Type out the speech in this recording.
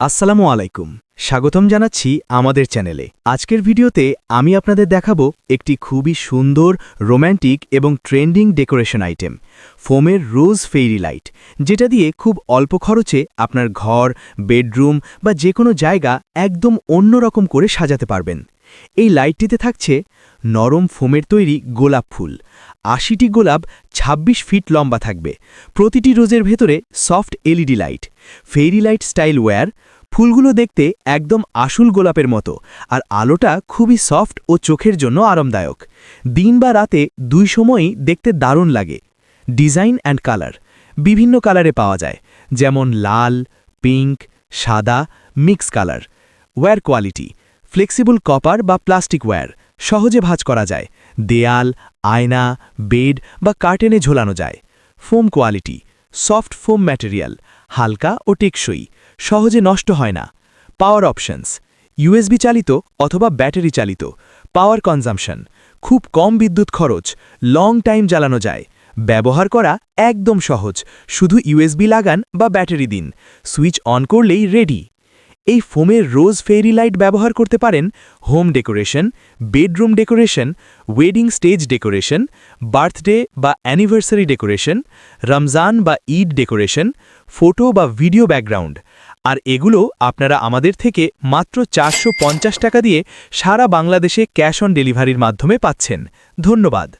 আসসালামু আলাইকুম। স্বাগতম জানাচ্ছি আমাদের চ্যানেলে। আজকের ভিডিওতে আমি আপনাদের দেখাবো একটি খুবই সুন্দর, রোম্যান্টিক এবং ট্রেন্ডিং ডেকোরেশন আইটেম, ফোমের রোজ ফেইরি লাইট, যেটা দিয়ে খুব অল্প খরচে আপনার ঘর, বেডরুম বা যে কোনো জায়গা একদম অন্যরকম করে সাজাতে পারবেন। এই লাইটটিতে থাকছে নরম ফোমের তৈরি গোলাপ ফুল। আশিটি গোলাপ ২৬ ফিট লম্বা থাকবে। প্রতিটি রোজের ভেতরে soft LED light, fairy light style wire, ফুলগুলো দেখতে একদম আসল গোলাপের মতো, আর আলোটা খুবই সফট ও চোখের জন্য আরামদায়ক। দিন বা রাতে দুই সময়ই দেখতে দারুণ লাগে। ডিজাইন অ্যান্ড কালার বিভিন্ন কালারে পাওয়া যায়, যেমন লাল, পিঙ্ক, সাদা, mix colour. Wire quality flexible copper বা প্লাস্টিক ওয়্যার সহজে ভাঁজ করা যায়। দেয়াল, আয়না, বেড বা কার্টেনে ঝোলানো যায়। Foam quality, soft foam material, হালকা ও টেকসই, সহজে নষ্ট হয় না। পাওয়ার অপশনস ইউএসবি চালিত অথবা ব্যাটারি চালিত, পাওয়ার কনজামশন, খুব কম বিদ্যুৎ খরচ, লং টাইম জ্বালানো যায়। ব্যবহার করা একদম সহজ, শুধু ইউএসবি লাগান বা ব্যাটারি দিন। সুইচ অন করলেই রেডি। এই ফোমের রোজ ফেরি লাইট ব্যবহার করতে পারেন home decoration, bedroom decoration, wedding stage decoration, birthday বা অ্যানিভার্সারি ডেকোরেশন, রমজান বা ঈদ ডেকোরেশন, ফটো বা ভিডিও ব্যাকগ্রাউন্ড। আর এগুলো আপনারা আমাদের থেকে মাত্র চারশো পঞ্চাশ টাকা দিয়ে সারা বাংলাদেশে ক্যাশ অন ডেলিভারির মাধ্যমে পাচ্ছেন। ধন্যবাদ।